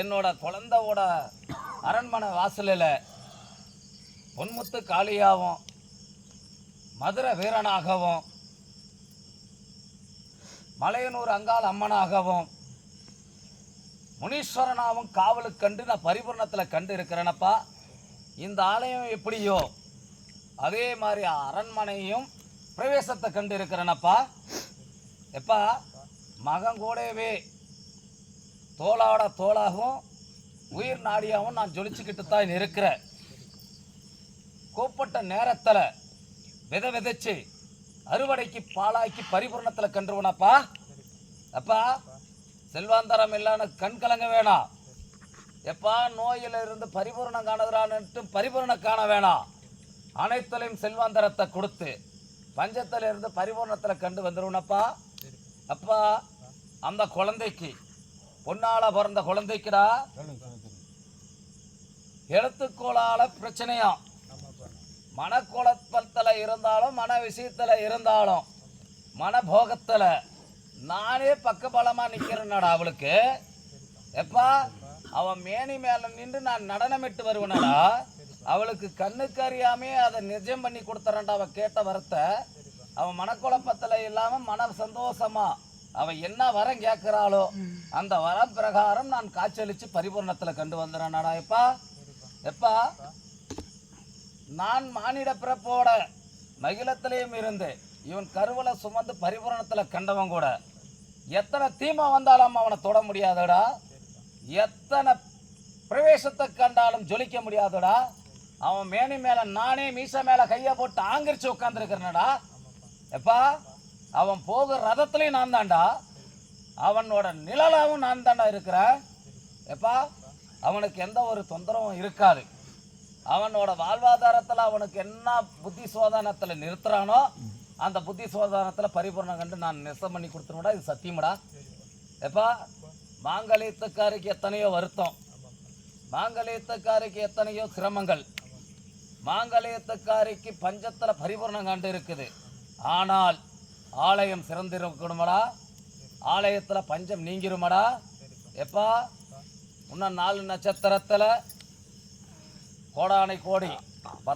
என்னோட குழந்தையோட அரண்மனை வாசலில் பொன்முத்து காளியாவும் மதுரை வீரனாகவும் மலையனூர் அங்காள் அம்மனாகவும் முனீஸ்வரனாகவும் காவலுக்கு கண்டு நான் பரிபூர்ணத்தில் கண்டு இருக்கிறேனப்பா. இந்த ஆலயம் எப்படியோ அதே மாதிரி அரண்மனையும் பிரவேசத்தை கண்டு இருக்கிறேனப்பா. எப்பா மகன் கூடவே தோளாட தோளாகவும் உயிர் நாடியாகவும் நான் ஜொலிச்சுக்கிட்டு தான் இருக்கிறேன். கூப்பிட்ட நேரத்தில் விதை விதைச்சு அறுவடைக்கு பாலாக்கி பரிபூர்ணத்தில் கண்டுவனப்பா அப்பா செல்வாந்தரம் இல்லைன்னு கண் கலங்க வேணாம். எப்பா நோயில் இருந்து பரிபூரணம் காணதுரான்ட்டு பரிபூரணம் காண வேணாம். அனைத்துலையும் செல்வாந்தரத்தை கொடுத்து பஞ்சத்தில் இருந்து பரிபூரணத்தில் கண்டு வந்துருவனப்பா? அப்பா அந்த குழந்தைக்கு பொன்னால பிறந்த குழந்தைக்குடா? எழுத்துக்கோளால பிரச்சனையாம் மனக்குழப்பத்தில் இருந்தாலும் மன விஷயத்தில் இருந்தாலும் மனபோகத்தில் நானே பக்கபலமாக நிற்கிறேனடா அவளுக்கு. எப்பா அவன் மேனி மேலே நின்று நான் நடனமிட்டு வருவேனடா. அவளுக்கு கண்ணுக்கு அறியாமே அதை நிஜம் பண்ணி கொடுத்துறேன்டா அவள் கேட்ட வரத்தை. அவன் மனக்குழப்பத்தில் இல்லாமல் மன சந்தோஷமாக அவன் என்ன வரம் கேட்குறாளோ அந்த வரம் பிரகாரம் நான் காய்ச்சலிச்சு பரிபூர்ணத்தில் கண்டு வந்துடுறேனடா எப்பா? எப்பா? நான் மானிட பிறப்போட மகிழத்திலையும் இருந்து இவன் கருவலை சுமந்து பரிபூரணத்தில் கண்டவன் கூட. எத்தனை தீமை வந்தாலும் அவனை தொட முடியாதடா. எத்தனை பிரவேசத்தை கண்டாலும் ஜொலிக்க முடியாதடா. அவன் மேனி மேல நானே மீச மேல கையை போட்டு ஆங்கிரிச்சு உட்காந்துருக்கிறேனடா எப்பா? அவன் போகிற ரதத்துலையும் நான் தாண்டா அவனோட நிழலாவும் நான் தான்டா இருக்கிறேன் எப்பா அவனுக்கு எந்த ஒரு தொந்தரவும் இருக்காது. அவனோட வாழ்வாதாரத்தில் அவனுக்கு என்ன புத்தி சோதனத்தில் நிறுத்துறானோ அந்த புத்தி சோதனத்தில் பரிபூர்ணம் கண்டு நான் நெசம் பண்ணி கொடுத்துருவேடா இது சத்தியமடா. எப்பா மாங்கலியத்துக்காருக்கு எத்தனையோ வருத்தம். மாங்கலியத்துக்காருக்கு எத்தனையோ சிரமங்கள். மாங்கலியத்துக்காரிக்கு பஞ்சத்தில் பரிபூர்ணம் கண்டு இருக்குது. ஆனால் ஆலயம் சிறந்திருக்கணுமடா? ஆலயத்தில் பஞ்சம் நீங்கிருமடா? எப்பா? இன்னும் நாலு நட்சத்திரத்தில் கோடானை கோடி